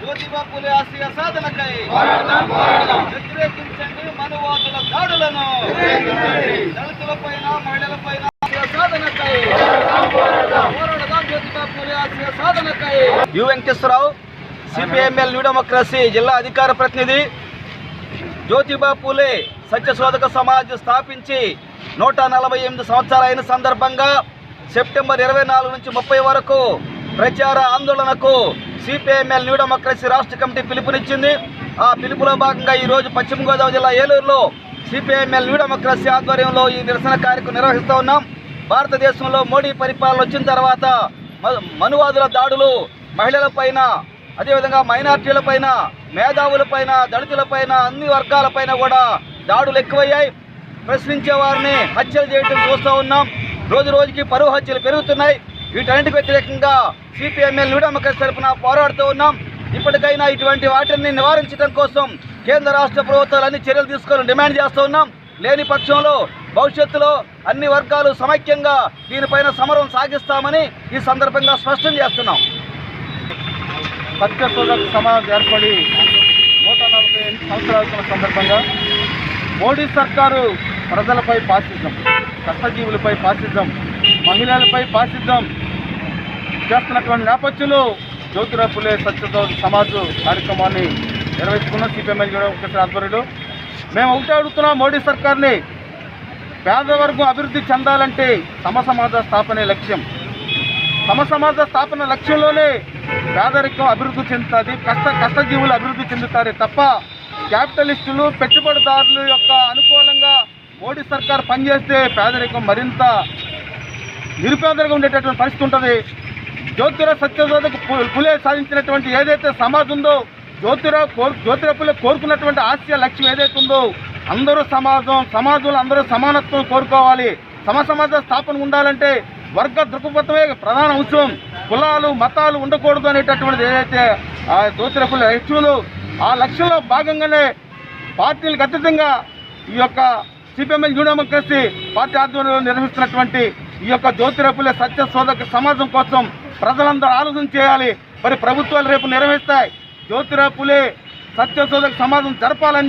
జ్యోతిబా దాడులను మహిళల పైన U Venkateswararao CPML new democracy జిల్లా అధికార ప్రతినిధి జ్యోతిబా పూలే సత్యశోధక సమాజ్ స్థాపించి నూట నలభై ఎనిమిది సంవత్సరాలైన సందర్భంగా సెప్టెంబర్ ఇరవై నాలుగు నుంచి ముప్పై వరకు ప్రచార ఆందోళనకు సిపిఐఎంఎల్ న్యూ డెమోక్రసీ రాష్ట్ర కమిటీ పిలుపునిచ్చింది. ఆ పిలుపులో భాగంగా ఈరోజు పశ్చిమ గోదావరి జిల్లా ఏలూరులో సిపిఐఎంఎల్ న్యూ డెమోక్రసీ ఆధ్వర్యంలో ఈ నిరసన కార్యక్రమం నిర్వహిస్తూ ఉన్నాం. భారతదేశంలో మోడీ పరిపాలన వచ్చిన తర్వాత మ- మనువాదుల దాడులు మహిళలపైన అదేవిధంగా మైనార్టీలపైన మేధావులపైన దళితులపైన అన్ని వర్గాలపైన కూడా దాడులు ఎక్కువయ్యాయి. ప్రశ్నించే వారిని హత్యలు చేయడం చూస్తూ ఉన్నాం. రోజు రోజుకి పరువు హత్యలు పెరుగుతున్నాయి. వీటన్నిటికి వ్యతిరేకంగా సిపిఎంఎల్ న్యూడమకస్ తరపున పోరాడుతూ ఉన్నాం. ఇప్పటికైనా ఇటువంటి వాటిని నివారించడం కోసం కేంద్ర రాష్ట్ర ప్రభుత్వాలు అన్ని చర్యలు తీసుకోవాలని డిమాండ్ చేస్తూ ఉన్నాం. లేని పక్షంలో భవిష్యత్తులో అన్ని వర్గాలు సమైక్యంగా దీనిపైన సమరం సాగిస్తామని ఈ సందర్భంగా స్పష్టం చేస్తున్నాం. సత్యశోధక సమాజ్ ఏర్పడి నూట నలభై ఎనిమిది సంవత్సరాల సందర్భంగా మోడీ సర్కారు ప్రజలపై పాసిజం. కష్టజీవులపై పాసిజం మహిళలపై పాసిద్దాం చేస్తున్నటువంటి నేపథ్యంలో జ్యోతిరావు పులే సత్యశోధక సమాజ్ కార్యక్రమాన్ని నిర్వహించుకున్న సిపిఎంఎల్ ఆధ్వర్యంలో. మేము ఒకటే అడుగుతున్నాం మోడీ సర్కార్ని పేదవర్గం అభివృద్ధి చెందాలంటే సమ సమాజ స్థాపనే లక్ష్యం. సమ సమాజ స్థాపన లక్ష్యంలోనే పేదరికం అభివృద్ధి చెందుతుంది కష్ట కష్టజీవులు అభివృద్ధి చెందుతారే తప్ప క్యాపిటలిస్టులు పెట్టుబడిదారులు యొక్క అనుకూలంగా మోడీ సర్కార్ పనిచేస్తే పేదరికం మరింత నిరుపేదలుగా ఉండేటటువంటి పరిస్థితి ఉంటుంది. జ్యోతిరావు సత్యశోధకు పులే సాధించినటువంటి ఏదైతే సమాజం ఉందో జ్యోతిరావు కోరు జ్యోతిరావు పులే కోరుకున్నటువంటి ఆశయ లక్ష్యం ఏదైతే ఉందో అందరూ సమాజం సమాజంలో అందరూ సమానత్వం కోరుకోవాలి. సమసమాజ స్థాపన ఉండాలంటే వర్గ దృక్పథమే ప్రధాన అంశం. కులాలు మతాలు ఉండకూడదు అనేటటువంటిది ఏదైతే ఆ జ్యోతిరావు లక్ష్యంలో ఆ లక్ష్యంలో భాగంగానే పార్టీలకు అతీతంగా ఈ యొక్క సిపిఎంఎల్ న్యూ డెమోక్రసీ పార్టీ ఆధ్వర్యంలో నిర్వహిస్తున్నటువంటి ఈ యొక్క జ్యోతిరపులే సత్య శోధక సమాజం కోసం ప్రజలందరూ ఆలోచన చేయాలి. మరి ప్రభుత్వాలు రేపు నిర్వహిస్తాయి. జ్యోతిరాపులే సత్య శోధక సమాజం జరపాలని